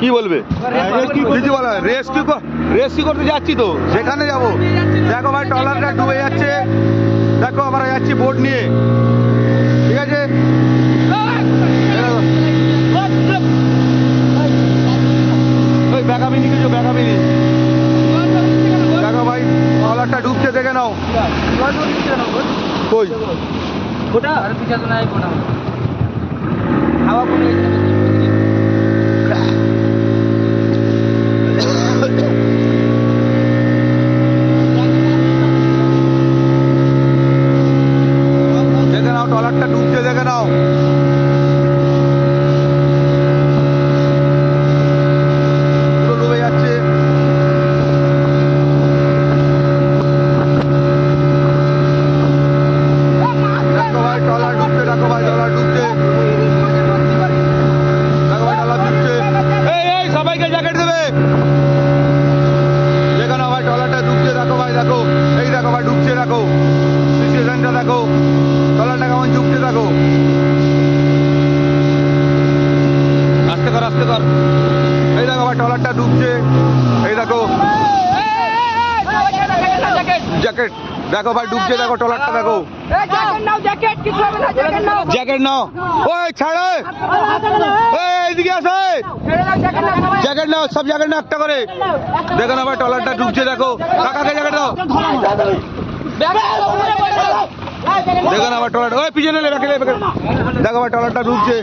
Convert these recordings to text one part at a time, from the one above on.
কি বলবে? কিছু বলা রেস্কিউ রেস্কিউ করতে যাচ্ছি তো? সেখানে যাব। দেখো ভাই ট্রলারটা ডুবে যাচ্ছে। দেখো আমরা যাচ্ছি বোট নিয়ে। ঠিক আছে? ওই ব্যাকাবিনি কিছু ব্যাকাবিনি দেখো ভাই ট্রলারটা ডুবছে দেখে নাও। কই? ওটা আর পিছাতে নাই ওটা হাওয়া কমে দেখে নাও ট্রলারটা ডুবছে দেখে নাও পুরো ডুবে যাচ্ছে দেখো ভাই ট্রলার ডুবছে দেখো ভাই ট্রলার ডুবছে দেখো ভাই ট্রলার ডুবছে এই এই সবাইকে জ্যাকেট দেবে দেখো না ভাই ট্রলারটা ডুবছে দেখো ভাই দেখো এই দেখো ভাই ডুবছে দেখো সিচুয়েশনটা দেখো ট্রলারটা কেমন ডুবছে দেখো আস্তে কর আস্তে কর এই দেখো ভাই ট্রলারটা ডুবছে এই দেখো। জ্যাকেট। দেখো ভাই ডুবছে দেখো ট্রলারটা দেখো। জ্যাকেট নাও। ওই ছাড়। এইদিকে আসো। জ্যাকেট নাও সব জ্যাকেট নাও একটা করে। দেখো না ভাই ট্রলারটা ডুবছে দেখো। কাকাকে জ্যাকেট দাও। দেখো না ভাই ট্রলার ওই পিছনে। দেখো ভাই ট্রলারটা ডুবছে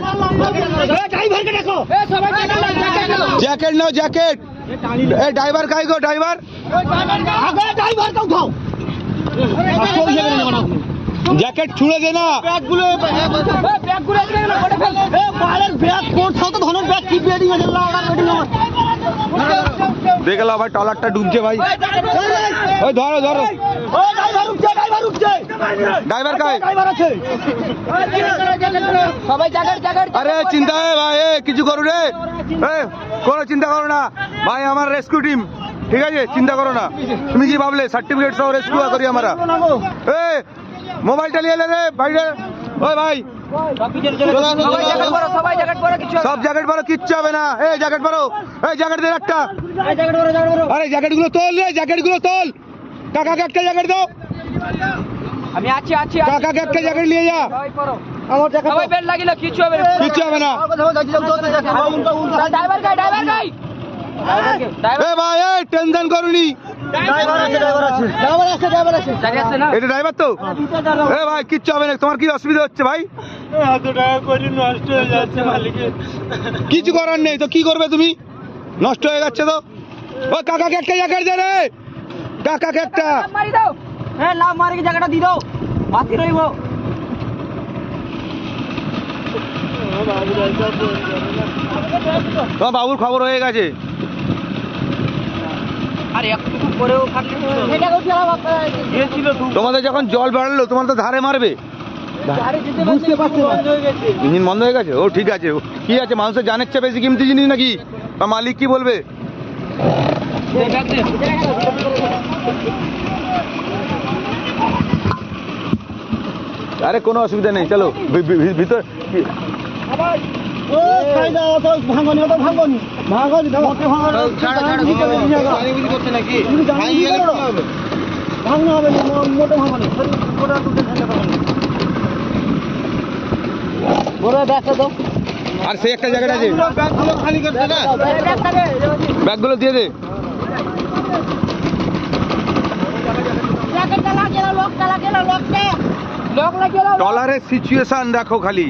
জ্যাকেট নাও জ্যাকেট। এ ড্রাইভার কাই গো ড্রাইভার? জ্যাকেট ছুঁড়ে দে না। দেখলাম ভাই টলারটা ডুবছে ভাই। ওই ধরো ধরো। ড্রাইভার কাই? সবাই আরে চিন্তা है ভাই কিছু করো রে। কোনো চিন্তা করো না। ভাই আমার রেস্কিউ টিম। ঠিক আছে? চিন্তা করো না। তুমি কি ভাবলে সার্টিফিকেট সহ রেস্কিউ করি আমরা? এ মোবাইলটা নিয়ে এলে রে ভাইরে ওই ভাই। সব জ্যাকেট পরো কিচ্ছু হবে না। এই জ্যাকেট পরো। এই জ্যাকেট দে একটা। আরে জ্যাকেটগুলো তোল রে জ্যাকেটগুলো তোল। কাকাকে একটা জ্যাকেট দাও। আমি আছি আছি আছি। কাকাকে একটা জ্যাকেট নিয়ে যা। সবাই পরো সবাই বেল লাগিলে কিছু হবে না। কিচ্ছু হবে না। ড্রাইভার গাই ড্রাইভার গাই এ ভাই এই টেনশন করুনি। গাড়ি আছে না? এটা ড্রাইভার তো? এ ভাই কিচ্ছু হবে না। তোমার কি অসুবিধা হচ্ছে ভাই? এত টাকা করে নষ্ট হয়ে যাচ্ছে মালিকের কিছু করার নেই তো কি করবে তুমি? নষ্ট হয়ে যাচ্ছে তো। ও কাকাকে একটা জ্যাকেট দে রে। কাকাকে একটা। মারি দাও। হ্যাঁ লাভ মারি জায়গাটা দি দাও। বাতি রইব। তোমার বাবুর খবর হয়ে গেছে। তোমাদের যখন জল বাড়লো তোমার তো ধারে মারবে। ইঞ্জিন বন্ধ হয়ে গেছে। ও ঠিক আছে। ও, কি আছে? মানুষের জানের চেয়ে বেশি কিমতি জিনিস নাকি? বা মালিক কি বলবে? আরে কোনো অসুবিধা নেই চলো ভিতর কি- আর সেই একটা জায়গাটা আছে ব্যাগগুলো দিয়ে দে। দাও টলারের সিচুয়েশন দেখো খালি।